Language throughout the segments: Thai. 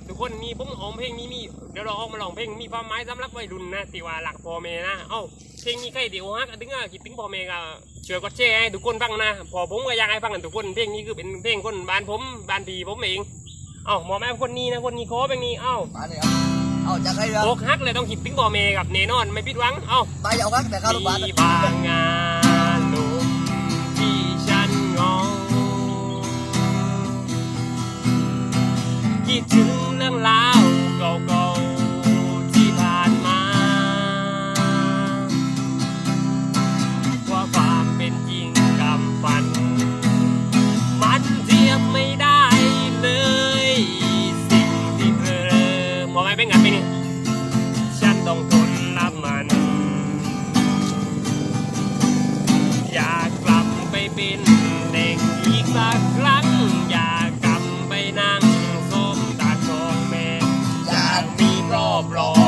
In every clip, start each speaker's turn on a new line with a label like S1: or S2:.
S1: ครับทุกคนมีผมออกเพลงนี้มีเดี๋ยวเราออกมาลองเพลงมีความหมายสำหรับวัยรุ่นนะตีว่าหลักพ่อแม่นะเอ้าเพลงนี้ใครเดี๋ยวฮักถึงอะคิดถึงพ่อแม่ก็ช่วยกดแชร์ให้ทุกคนฟังนะพอผมก็อยากให้ฟังกันทุกคนเพลงนี้คือเป็นเพลงคนบ้านผมบ้านพี่ผมเองเอ้าหมอแม่คนนี้นะคนนี้ขอเพลงนี้เอ้า
S2: มาเลยครับเอาจากใครเรือ
S1: อกฮักเลยต้องคิดถึงพ่อแม่กับแน่นอนไม่ผิดหวังเอ้า
S2: ไปเอาครับแต่ข้าวลูกบ้าน
S1: มีบางงานลมที่ฉันงองคิดถึง ต้องทนรับมัน อยากกลับไปเป็นเด็กอีกสักครั้ง อยากกลับไปนั่งส้มตาของแม่อยากมีรอบรอง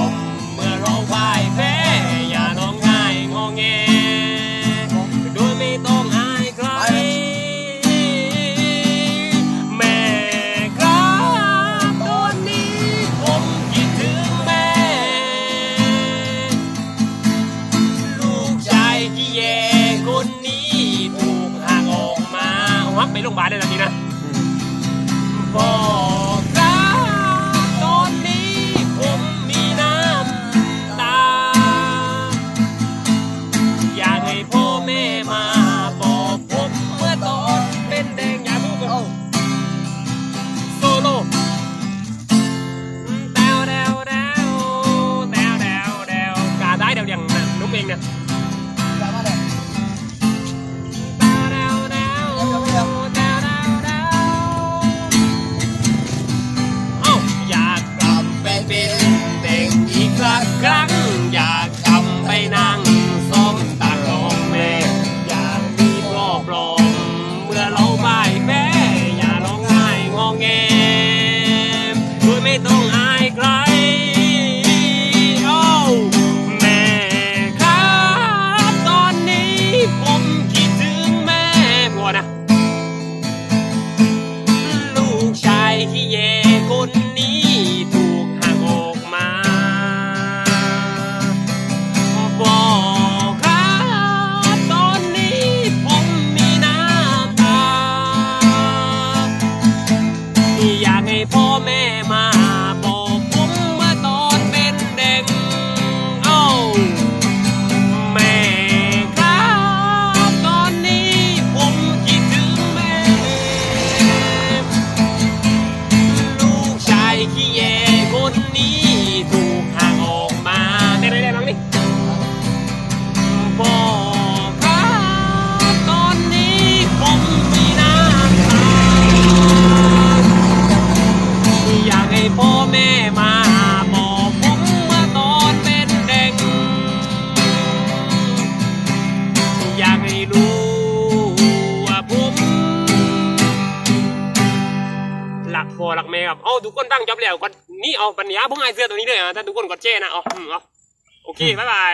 S1: งพยาบาลเลยนะทีนะ อยากให้รู้ว่าผมหลักพ่อหลักแม่ครับเอาทุกคนตั้งจอบแล้วก่อนนี่เอาปัญญาผมให้เสื้อตัวนี้เลยอะถ้าทุกคนกดแช่นะเอาอืมเอาโอเคบ๊ายบาย